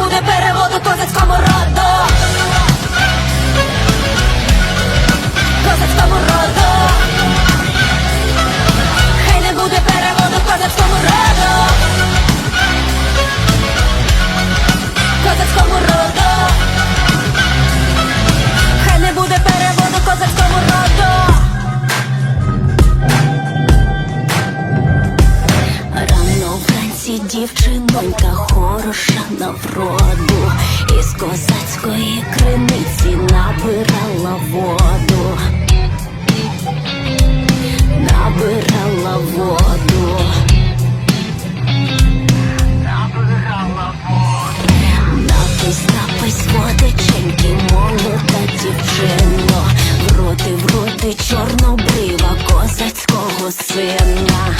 буде переводу козацькому вранці дівчинонька хороша на вроду. Із козацької криниці набирала воду. Набирала воду. Напись, напись водиченьки, молода дівчино. В роти, в роти чорнобрива козацького сина